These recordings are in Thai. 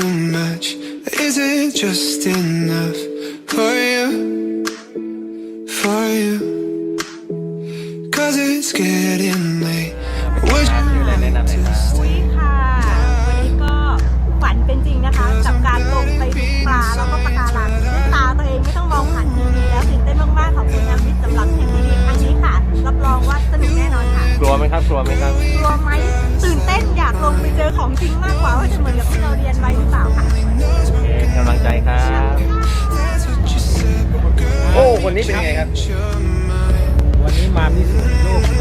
too much? Is it just enough ครับกลัวไหมครับกลัวไหมตื่นเต้นอยากลงไปเจอของจริงมากกว่าว่าจะเหมือนกับที่เราเรียนไว้หรือเปล่าค่ะโอเคกำลังใจครับ โอ้คนนี้เป็นไงครับ วันนี้มาพิสูจน์โลก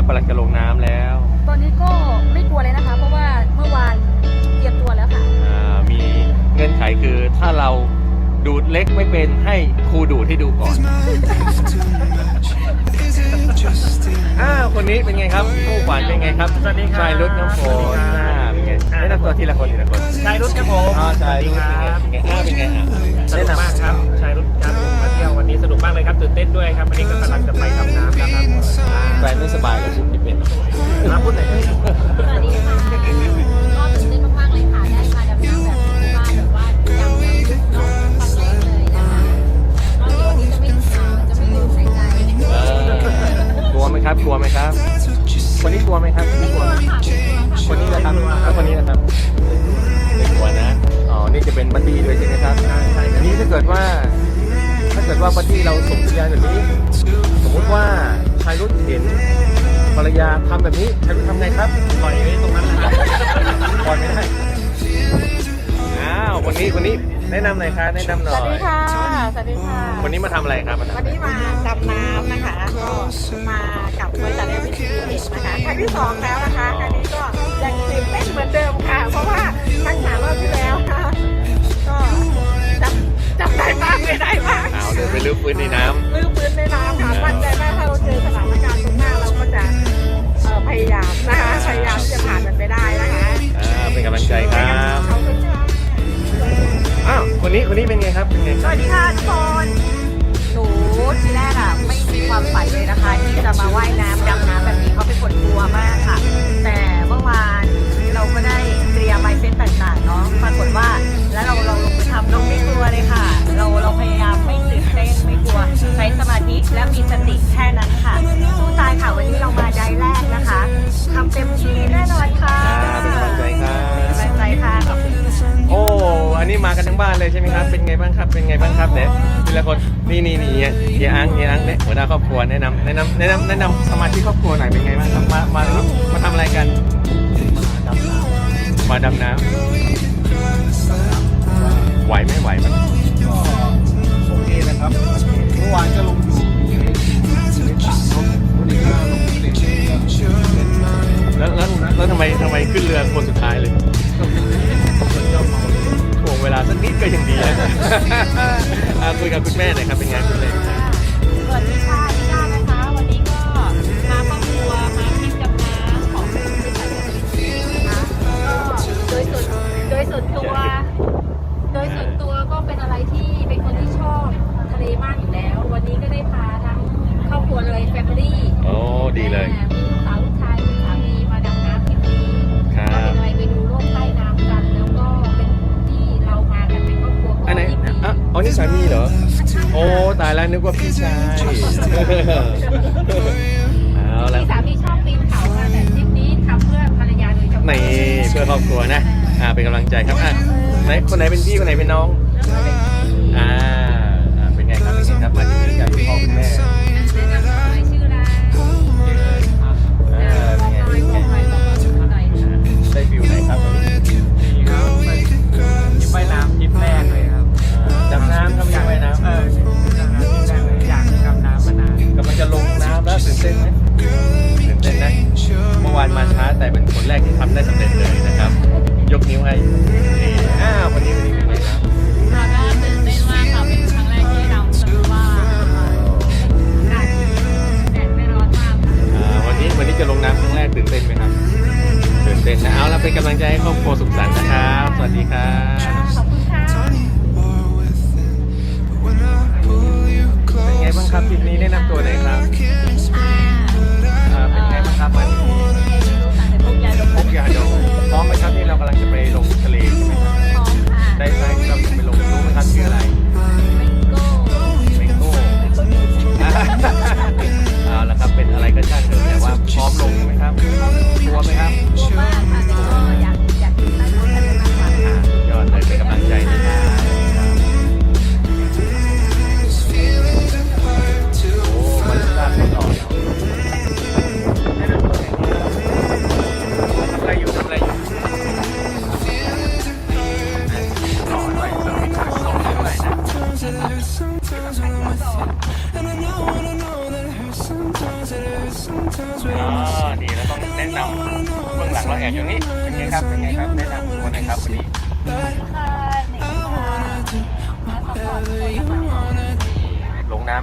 นนี้กลัวไหมครับกำลังจะลงน้ำแล้วตอนนี้ก็ไม่กลัวเลยนะคะ เพราะว่าเมื่อวานเตรียมตัวแล้วค่ะ อ่ามีเงื่อนไขคือถ้าเราดูดเล็กไม่เป็นให้ครูดูดให้ดูก่อน Is my life too much? Is it just enough? อ้าวคนนี้เป็นไงครับผู้ขวัญเป็นไงครับสวัสดีครับชายรุดน้ำฝนอ่าเป็นไงแนะนำตัวทีละคนทีละคนชายรุดครับผมอ๋อชายรุดเป็นไงเป็นไงอ่าเป็นไงอะสนุกมากครับชายรุดครับผมมาเที่ ยววันนี้สนุกมากเลยครับตื่นเต้นด้วยครับวันนี้ก็กำลังจะไปดำน้ำแล้วครับแฟนไม่สบายกับคุณที่เป็นรับพูดหน่อยครับสวัสดีค่ะก็ตื่นเต้นมากๆเลยค่ะ ได้มาดำน้ำแบบที่บ้านแบบว่าดำน้ำลึกเนาะครั้งแรกเลยนะคะก็เดี๋ยววันนี้จะไม่อ่าจะไม่ลืมใส่ใจเออกลัวไหมครับ กลัวไหมครับ คนนี้กลัวไหมครับไม่กลัวค่ะไม่กลัวค่ะคนนี้นะครับแล้วคนนี้นะครับไม่กลัวนะ อ๋อ นี่จะเป็นบัดดี้ด้วยใช่ไหมครับอันนี้ถ้าเกิดว่าถ้า เกิดว่าบัดดี้เราส่งสัญญาณแบบนี้ สมมุติว่าชายรุดเห็นภรรยาทำแบบนี้ชายรุดทำไงครับปล่อยไว้ตรงนั้นแหละครับปล่อยไม่ได้อ้าวคนนี้คนนี้แนะนำหน่อยครับแนะนำหสน่อวัสดียค่ะสวัสดีค่ะคนนี้มาทำอะไรครับมาทำวัอะนไรนี้มาดำน้ำนะคะก็มากับบริษัทเอวิทีนะคะครั้งที่สองแล้วนะคะครั้งนี้ก็ยังตื่นเต้นเหมือนเดิมค่ะ เพราะว่าครั้งสามรอบที่แล้วค่ะก็ จำจำได้บ้างไม่ได้บ้างอ้าวเดินไปลื้อฟื้นในน้ลืมพื้นในน้ำค่ะมั่นใจมากถ้าเราเจอสถานการณ์ตรงหน้าเราก็จะเอ่อพยายามนะคะพยายามที่จะผ่านมันไปได้นะคะำอ่าเป็นกำลังใจครับขอบคุณค่ะอ้าวคนนี้คนนี้เป็นไงครับเป็นไงสวัสดีค่ะทุกคนหนูทีแรกอะไม่มีความฝันเลยนะคะ ที่จะมาว่ายน้ำดำน้ำแบบนี้เขาเป็นคนกลัวมากค่ะ แต่เมื่อวาน เราก็ได้เตรียมไมเซ็ตต่างๆเนาะปรากฏว่าแล้วเราเราลงไปทำเราไม่กลัวเลยค่ะ เราเราพยายามไม่ตื่นเต้นไม่กลัวใช้สมาธิและมีสติแค่นั้นค่ะสู้ตายค่ะวันนี้เรามาได้แรกนะคะทำเต็มที่แน่นอนค่ะเป็นกำลังใจครับเป็นกำลังใจค่ะขอบคุณโอ้อันนี้มากันทั้งงบ้านเลยใช่ไหมครับเป็นไงบ้างครับเป็นไงบ้างครับเนี่ยทีละคนนี่นี่นี่เฮียอังเฮียอังเนี่ยหัวหน้าครอบครัวแนะนำแนะนำแนะนำแนะนำสมาชิกครอบครัวหน่อยเป็นไงบ้างครับมามามาทำอะไรกัน มาดำน้ำไหวไหมไหวไหมก็โอเคนะครับเมื่อวานก็ลงอยู่ในในสระเนอะวันนี้ก็ลงที่เหล็กก็แล้วแล้วแล้วทำไมทำไมขึ้นเรือคนสุดท้ายเลยเจ้าเมาเลยถ่วงเวลาสักนิดก็ยังดีนะอะคุยกับคุณแม่หน่อยครับเป็นไงคุณแม่ อะอ๋อนี่สามีเหรอ โอ้ ตายแล้วนึกว่าพี่ชายเอาแล้วพี่สามีชอบปีนเขาค่ะแต่ทริปนี้ทำเพื่อภรรยาโดยเฉพาะนี่เพื่อครอบครัวนะ อ่าเป็นกำลังใจครับอะไหนคนไหนเป็นพี่คนไหนเป็นน้องแล้วก็เป็นพี่อ่า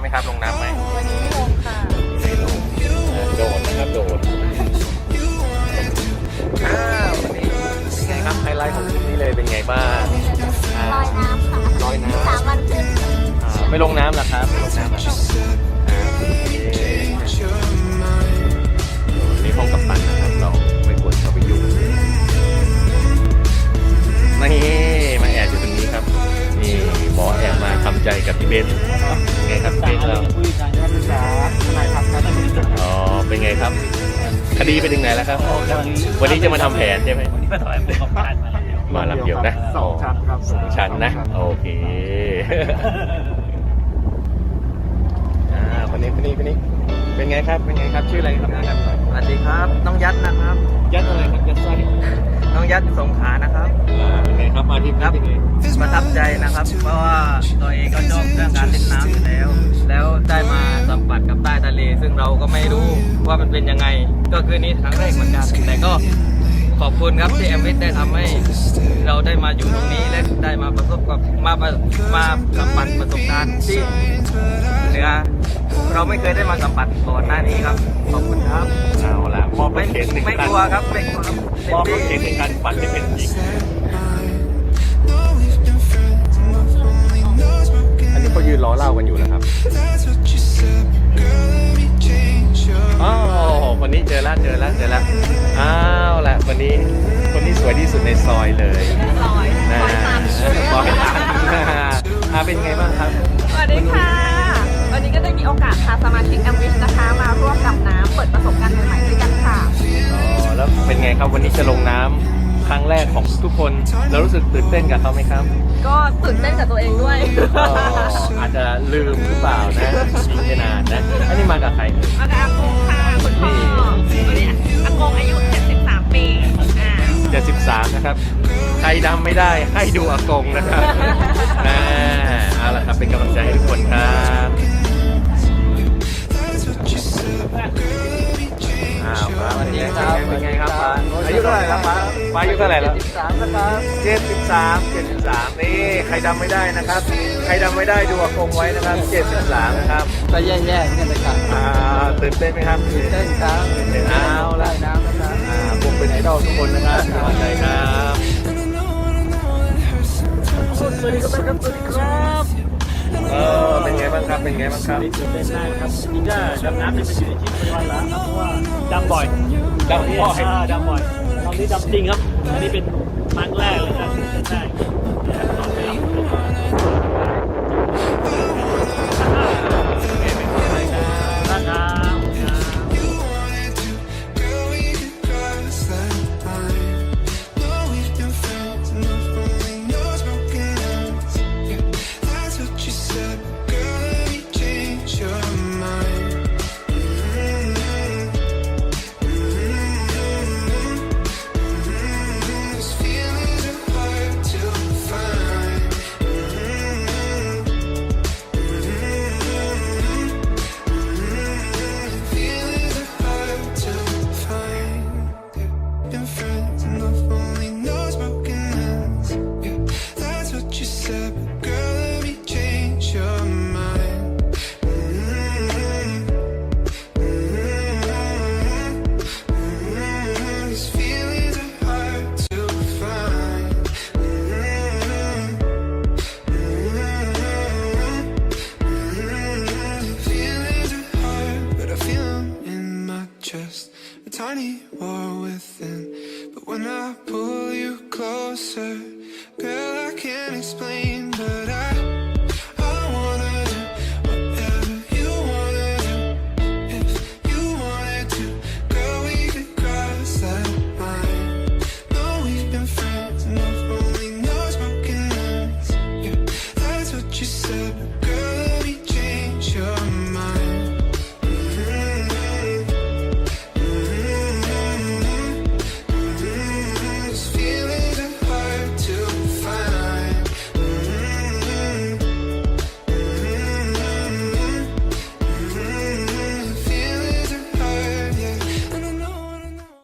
ไหมครับ ลงน้ำไหมวันนี้ไม่ลงค่ะไม่ลงโดดนะครับโดดอ้าววันนี้เป็นไงครับไฮไลท์ของทริปนี้เลยเป็นไงบ้างลอยน้ำค่ะลอยน้ำสามวันขึ้นอ่าไม่ลงน้ำหรอครับไม่ลงน้ำเหรอครับอ่าโอเคนี่ห้องกัปตันนะครับเราไม่ควรเข้าไปยุ่งนี่มาแอบอยู่ตรงนี้ครับนี่หมอแอบมาทำใจกับพี่เบนเป็น ไงครับพี่เบนเราผู้จัดการศึกษาทนายพัฒน์นะท่านผู้จัดอ๋อเป็นไงครับ คดีไปถึงไหนแล้วครับ วันนี้จะมาทำแผนใช่ไหมวันนี้มาถอยผู้กำกับมาแล้วมาลำเดียวนะสองชั้นครับสองชั้นนะ โอเคอ่าคนนี้คนนี้คนนี้เป็นไงครับเป็นไงครับชื่ออะไรครับแนะนำหน่อยสวัสดีครับ น้องยัดนะครับ ยัดอะไรครับยัดไส้ น้องยัดสงขลานะครับอ่าเป็นไงครับมาที่นี่เป็นไงประทับใจนะครับ เพราะว่าตัวเองก็ชอบเรื่องการเล่นน้ำอยู่แล้ว แล้วได้มาสัมผัสกับใต้ทะเล ซึ่งเราก็ไม่รู้ว่ามันเป็นยังไง ก็คือนี่ครั้งแรกเหมือนกันแต่ก็ขอบคุณครับที่แอมวิทได้ทำให้เราได้มาอยู่ตรงนี้และได้มาประสบกับมามามาสัมผัสประสบการณ์ที่เหนือเราไม่เคยได้มาสัมผัสก่อนหน้านี้ครับ ขอบคุณครับ เอาละ มอบรไม่ถเข็นหนึ่งไม่คันกลัวครับไม่กลัวครับมอบเต็รมถที่เข็นหนึ่งคันฝันให้เป็นจริง Know we've been friends, and my only knows we're อันนี้เขายืนรอเหล่ากันอยู่นะครับ That's what you said, girl. Let me change your อ๋อคนนี้เจอแล้วเจอแล้วเจอแล้วอ้าวละคนนี้คนนี้สวยที่สุดในซอยเลยลอยนะลอยตามบอยตันอ่าเป็นไงบ้างครับสวัสดีค่ะ วันนี้ก็ได้มีโอกาสพาสมาชิกแอมวิชนะคะมาร่วมดำน้ำเปิดประสบการณ์ใหม่ๆด้วยกันค่ะอ๋อแล้วเป็นไงครับวันนี้จะลงน้ำครั้งแรกของทุกคนเรารู้สึกตื่นเต้นกับเขาไหมครับก็ตื่นเต้นกับตัวเองด้วยก็อาจจะลืมหรือเปล่านะยิงไปนานนะอันนี้มากับใครมากับอากงค่ะคุณพ่อวันนี้อากงอายุ 73 ปีอ่า73นะครับ ใครดำไม่ได้ให้ดูอากงนะครับอ่าเอาละครับเป็นกำลังใจให้ทุกคนครับ สวัสดีครับเป็นไงครับป้าอายุเท่าไหร่ครับป้าป้าอายุเท่าไหร่แล้วสามนะครับเจ็ดสิบสามเจ็ดสิบสามนี่ใครดำไม่ได้นะครับ ใครดำไม่ได้ดูอากงไว้นะครับเจ็ดสิบสามนะครับก็แย่ๆเนี่ยนะครับอ่าตื่นเต้นไหมครับเต้นครับตื่นเต้นเอาละได้น้ำนะครับอ่าผมเป็นไอดอลทุกคนนะครับกำลังใจครับ And I know, and I know it hurts. สวัสดีครับสวัสดีครับ เออเป็นไงบ้างครับ เป็นไงบ้างครับตื่นเต้นมากครับนี่ก็ดำน้ำจะเป็นอยู่ในชีวิตประจำวันแล้วครับเพราะว่าดำบ่อยดำบ่อยาดำบ่อยตอนนี้ดำจริงครับ อันนี้เป็นครั้งแรกเลยครับตื่นเต้นมาก just a tiny war within. But when I pull you closer, girl,